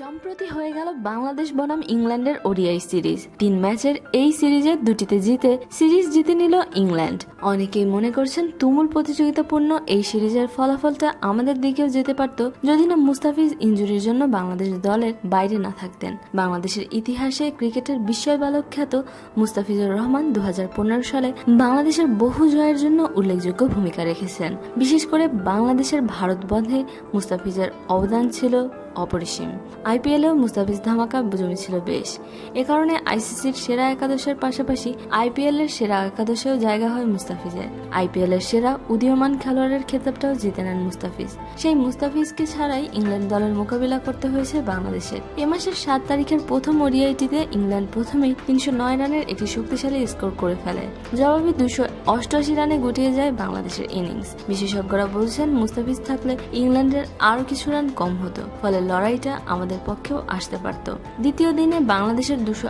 সম্প্রতি হয়ে গেল বাংলাদেশ বনাম ইংল্যান্ডের ওডিআই সিরিজ। তিন ম্যাচের এই সিরিজে দুটিতে জিতে সিরিজ জিতে নিল ইংল্যান্ড। অনেকেই মনে করছেন তুমুল প্রতিযোগিতাপূর্ণ এই সিরিজের ফলাফলটা আমাদের দিকেও যেতে পারত যদি না মুস্তাফিজ ইঞ্জুরির জন্য বাংলাদেশ দলের বাইরে না থাকতেন। বাংলাদেশের ইতিহাসে ক্রিকেটের বিস্ময় বালক খ্যাত মুস্তাফিজুর রহমান দু হাজার পনেরো সালে বাংলাদেশের বহু জয়ের জন্য উল্লেখযোগ্য ভূমিকা রেখেছেন। বিশেষ করে বাংলাদেশের ভারত বন্ধে মুস্তাফিজের অবদান ছিল অপরিসীম। আইপিএলেও মুস্তাফিজ ধামাকা জমেছিল বেশ। এ কারণে আইসিসির সেরা একাদশের পাশাপাশি আইপিএল এর সেরা একাদশেও জায়গা হয় মুস্তাফিজের। আইপিএল এর সেরা উদীয়মান খেলোয়াড়ের খেতাবটাও জিতে নেন মুস্তাফিজ। সেই মুস্তাফিজকে ছাড়াই ইংল্যান্ড দলের মোকাবিলা করতে হয়েছে বাংলাদেশের। এ মাসের সাত তারিখের প্রথম ওডিআইটিতে ইংল্যান্ড প্রথমেই তিনশো নয় রানের একটি শক্তিশালী স্কোর করে ফেলে। জবাবে দুশো অষ্টআশি রানে গুটিয়ে যায় বাংলাদেশের ইনিংস। বিশেষজ্ঞরা বলছেন, মুস্তাফিজ থাকলে ইংল্যান্ডের আরও কিছু রান কম হতো। ফলে লড়াইটা আমাদের পক্ষেও আসতে পারত। দ্বিতীয় দিনে বাংলাদেশের দুশো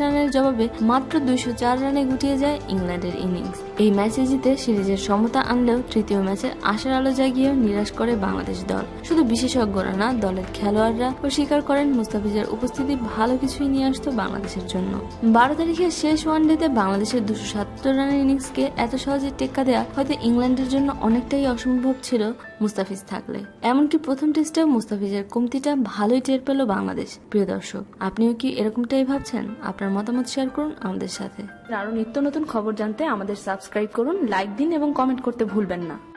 রানের জবাবে মাত্র দুইশো চার রানে গুটিয়ে যায় ইংল্যান্ডের ইনিংস। এই ম্যাচে জিতে সিরিজের সমতা আনলেও তৃতীয় ম্যাচে আশার আলো জাগিয়েও নিরাশ করে বাংলাদেশ দল। শুধু বিশেষজ্ঞরা না, দলের খেলোয়াড়রা স্বীকার করেন মুস্তাফিজের উপস্থিতি ভালো কিছুই নিয়ে আসতো বাংলাদেশের জন্য। বারো তারিখের শেষ ওয়ানডেতে বাংলাদেশের দুশো সাতাত্তর রানের ইনিংসকে এত সহজে টেক্কা দেওয়া হয়তো ইংল্যান্ডের জন্য অনেকটাই অসম্ভব ছিল মুস্তাফিজ থাকলে। এমনকি প্রথম টেস্টেও মুস্তাফিজের কমতিটা ভালোই টের পেল বাংলাদেশ, প্রিয় দর্শক। আপনিও কি এরকমটাই ভাবছেন? আপনার মতামত শেয়ার করুন আমাদের সাথে। আরও নিত্য নতুন খবর জানতে আমাদের সাবস্ক্রাইব করুন, লাইক দিন এবং কমেন্ট করতে ভুলবেন না।